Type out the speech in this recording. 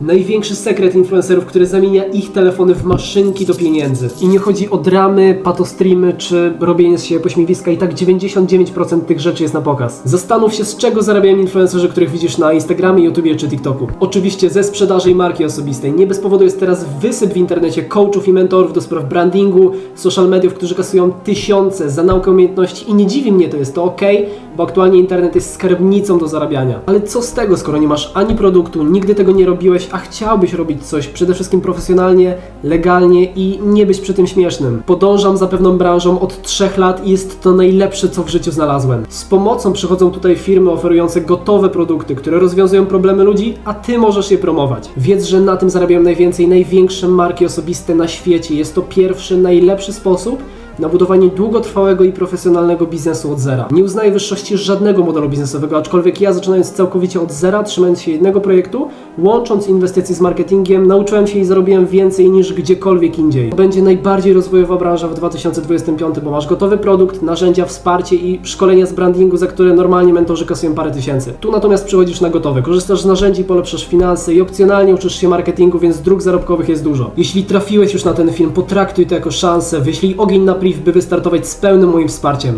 Największy sekret influencerów, który zamienia ich telefony w maszynki do pieniędzy. I nie chodzi o dramy, patostreamy czy robienie z siebie pośmiewiska i tak 99% tych rzeczy jest na pokaz. Zastanów się z czego zarabiają influencerzy, których widzisz na Instagramie, YouTubie czy TikToku. Oczywiście ze sprzedaży i marki osobistej. Nie bez powodu jest teraz wysyp w internecie coachów i mentorów do spraw brandingu, social mediów, którzy kasują tysiące za naukę umiejętności i nie dziwi mnie to, jest to ok, bo aktualnie internet jest skarbnicą do zarabiania. Ale co z tego, skoro nie masz ani produktu, nigdy tego nie robiłeś, a chciałbyś robić coś przede wszystkim profesjonalnie, legalnie i nie być przy tym śmiesznym. Podążam za pewną branżą od trzech lat i jest to najlepsze, co w życiu znalazłem. Z pomocą przychodzą tutaj firmy oferujące gotowe produkty, które rozwiązują problemy ludzi, a ty możesz je promować. Wiedz, że na tym zarabiają najwięcej największe marki osobiste na świecie. Jest to pierwszy, najlepszy sposób, na budowanie długotrwałego i profesjonalnego biznesu od zera. Nie uznaję wyższości żadnego modelu biznesowego, aczkolwiek ja zaczynając całkowicie od zera, trzymając się jednego projektu, łącząc inwestycje z marketingiem, nauczyłem się i zarobiłem więcej niż gdziekolwiek indziej. To będzie najbardziej rozwojowa branża w 2025, bo masz gotowy produkt, narzędzia, wsparcie i szkolenia z brandingu, za które normalnie mentorzy kasują parę tysięcy. Tu natomiast przychodzisz na gotowe, korzystasz z narzędzi, polepszasz finanse i opcjonalnie uczysz się marketingu, więc dróg zarobkowych jest dużo. Jeśli trafiłeś już na ten film, potraktuj to jako szansę, wyślij ogień na priv, by wystartować z pełnym moim wsparciem.